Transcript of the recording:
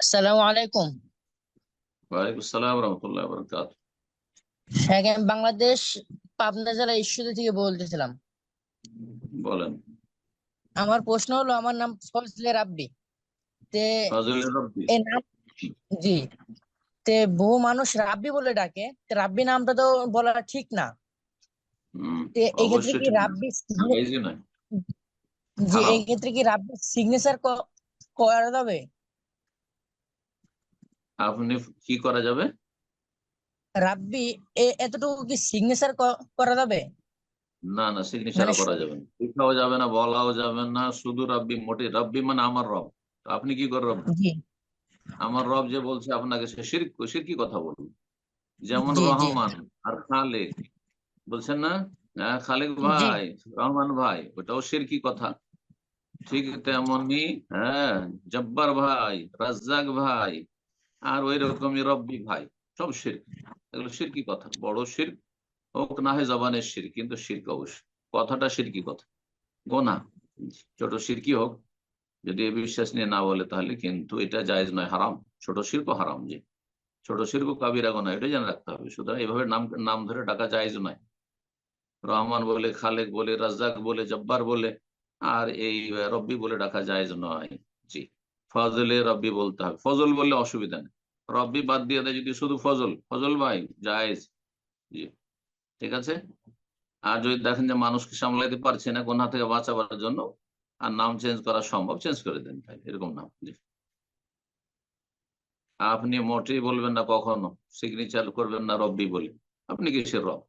আসসালামু আলাইকুম। ওয়ালাইকুম আসসালাম রহমতুল্লাহ বরকাত হ্যাঁ আমি বাংলাদেশ পাবনা জেলা ঈশ্বরদী থেকে বলতেছিলাম। বলেন। আমার প্রশ্ন হলো আমার নাম ফজলে রাব্বি। তে ফজলে রব্বি? এই নাম জি। তে বহু মানুষ রাব্বি বলে ডাকে। তে রাব্বি নামটা তো বলা ঠিক না। তে এই ক্ষেত্রে কি রাব্বি জি। এই ক্ষেত্রে কি রাব্বি সিগনেচার করা যাবে? আপনি কি করা যাবে? রাব্বি এ- এতটুকু কি সিগনেচার করা যাবে? না না সিগনেচার মানে করা যাবে না। লেখাও যাবে না বলাও যাবে না শুধু রব্বি মোটে। রাব্বি মানে আমার রব। তো আপনি কি করে রব? জি। আমার রব যে বলছে আপনাকে সে শিরক শিরকি কথা বলুন যেমন। রহমান আর খালেক। বলছেন না? হ্যাঁ, খালেক ভাই রহমান ভাই ওটাও শিরকি কথা? ঠিক তেমনি হ্যাঁ জব্বার ভাই রাজ্জাক ভাই আর ওই রকমই রব্বি ভাই, সব শিরক। এগুলো শিরকি কথা, বড় শিরক হোক না হয় জবানের শির কিন্তু শিরক অবশ্যই। কথাটা শিরকি কথা, গোনা। ছোট শিরকি হোক, যদি এ বিশ্বাস নিয়ে না বলে তাহলে কিন্তু এটা জায়েজ নয়, হারাম। ছোট শিল্প হারাম যে। ছোট শিল্প কাবিরা গোনা, এটা জেনে রাখতে হবে। সুতরাং এভাবে নাম নাম ধরে ডাকা জায়েজ নয়। রহমান বলে, খালেক বলে, রাজ্জাক বলে, জব্বার বলে, আর এই রব্বি বলে ডাকা জায়েজ নয়। জি। ফজলে রব্বি বলতে হবে। ফজল বললে অসুবিধা নেই। রব্বি বাদ দিয়ে দেয় যদি শুধু ফজল। ফজল ভাই, জায়েজ। জি, ঠিক আছে? আর যদি দেখেন যে মানুষকে সামলাইতে পারছে না কোন থেকে বাঁচাবার জন্য, আর নাম চেঞ্জ করা সম্ভব চেঞ্জ করে দেন ভাই, এরকম নাম আপনি মোটেই বলবেন না কখনো সিগনেচার করবেন না রব্বি বলে। আপনি কিসের রব?